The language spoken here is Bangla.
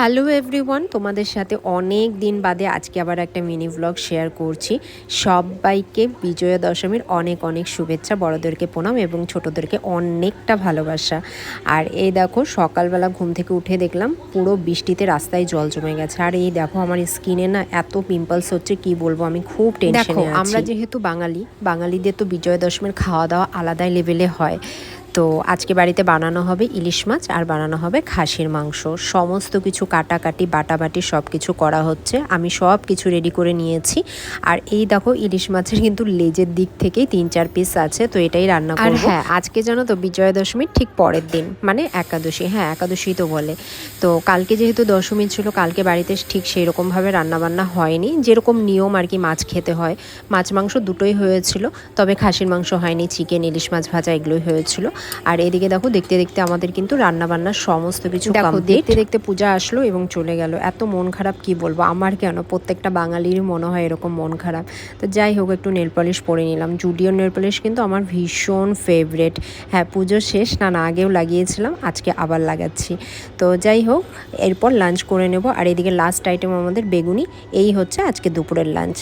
হ্যালো এভরিওয়ান তোমাদের সাথে অনেক দিন বাদে আজকে আবার একটা মিনি ব্লগ শেয়ার করছি। সবাইকে বিজয়া দশমীর অনেক অনেক শুভেচ্ছা বড়দেরকে প্রণাম এবং ছোটদেরকে অনেকটা ভালোবাসা। আর এই দেখো সকালবেলা ঘুম থেকে উঠে দেখলাম পুরো বৃষ্টিতে রাস্তায় জল জমে গেছে। আর এই দেখো আমার স্কিনে না এত পিম্পলস হচ্ছে কি বলব আমি খুব টেনশনে আমরা যেহেতু বাঙালি বাঙালিদের তো বিজয়া দশমীর খাওয়া দাওয়া আলাদাই লেভেলে হয়। তো আজকে বাড়িতে বানানো হবে ইলিশ মাছ আর বানানো হবে খাসির মাংস। সমস্ত কিছু কাটাকাটি বাটাবাটি সব কিছু করা হচ্ছে। আমি সব কিছু রেডি করে নিয়েছি। আর এই দেখো ইলিশ মাছের কিন্তু লেজের দিক থেকেই তিন চার পিস আছে তো এটাই রান্না আর হ্যাঁ আজকে জানো তো বিজয়া দশমীর ঠিক পরের দিন মানে একাদশী। হ্যাঁ একাদশী তো বলে। তো কালকে যেহেতু দশমী ছিল কালকে বাড়িতে ঠিক সেই রকমভাবে রান্নাবান্না হয়নি। যেরকম নিয়ম আর কি মাছ খেতে হয় মাছ মাংস দুটোই হয়েছিল তবে খাসির মাংস হয়নি চিকেন ইলিশ মাছ ভাজা এগুলোই হয়েছিল। আর এদিকে দেখো দেখতে দেখতে আমাদের কিন্তু রান্না বান্নার সমস্ত কিছু দেখো, দেখো দেখতে দেখতে পূজা আসলো এবং চলে গেল। এত মন খারাপ কি বলব? আমার কেন? প্রত্যেকটা বাঙালির মনে হয় এরকম মন খারাপ। তো যাই হোক একটু নেল পলিশ পরে নিলাম। জুডিও নেল পলিশ কিন্তু আমার ভীষণ ফেভারেট হ্যাঁ পুজো শেষ। না না আগেও লাগিয়েছিলাম আজকে আবার লাগাচ্ছি। তো যাই হোক এরপর লাঞ্চ করে নেব। আর এদিকে লাস্ট আইটেম আমাদের বেগুনি। এই হচ্ছে আজকে দুপুরের লাঞ্চ